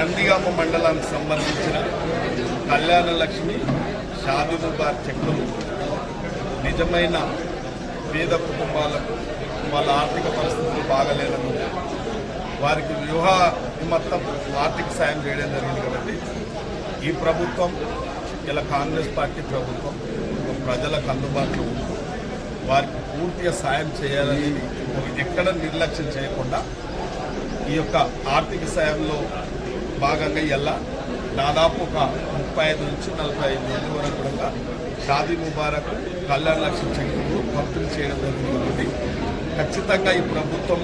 నందిగామ మండలానికి సంబంధించిన కళ్యాణ లక్ష్మి షాది చెక్కులు నిజమైన పేద కుటుంబాలకు వాళ్ళ ఆర్థిక పరిస్థితులు బాగలేనందుకు వారికి వివాహ నిమిత్తం ఆర్థిక సాయం చేయడం జరిగింది కాబట్టి ఈ ప్రభుత్వం ఇలా కాంగ్రెస్ పార్టీ ప్రభుత్వం ప్రజలకు అందుబాటులో ఉంది. వారికి పూర్తిగా సాయం చేయాలని ఎక్కడ నిర్లక్ష్యం చేయకుండా ఈ యొక్క ఆర్థిక సాయంలో భాగంగా ఇలా దాదాపు ఒక ముప్పై ఐదు నుంచి నలభై ఐదు మంది వరకు కూడా షాదీ ముబారక్ కళ్యాణ లక్ష్మి చెక్కులు పంపిణీ చేయడం జరుగుతుంది ఖచ్చితంగా ఈ ప్రభుత్వం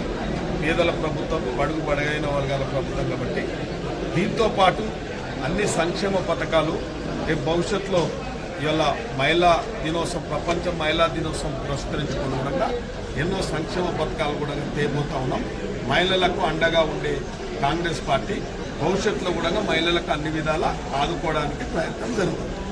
పేదల ప్రభుత్వం బడుగు బడగైన వర్గాల ప్రభుత్వం కాబట్టి దీంతో పాటు అన్ని సంక్షేమ పథకాలు రేపు భవిష్యత్తులో ఇలా మహిళా దినోత్సవం ప్రపంచ మహిళా దినోత్సవం పురస్కరించుకున్న ఎన్నో సంక్షేమ పథకాలు కూడా తేబోతా ఉన్నాం. మహిళలకు అండగా ఉండే కాంగ్రెస్ పార్టీ భవిష్యత్తులో కూడా మహిళలకు అన్ని విధాలా ఆదుకోవడానికి ప్రయత్నం జరుగుతుంది.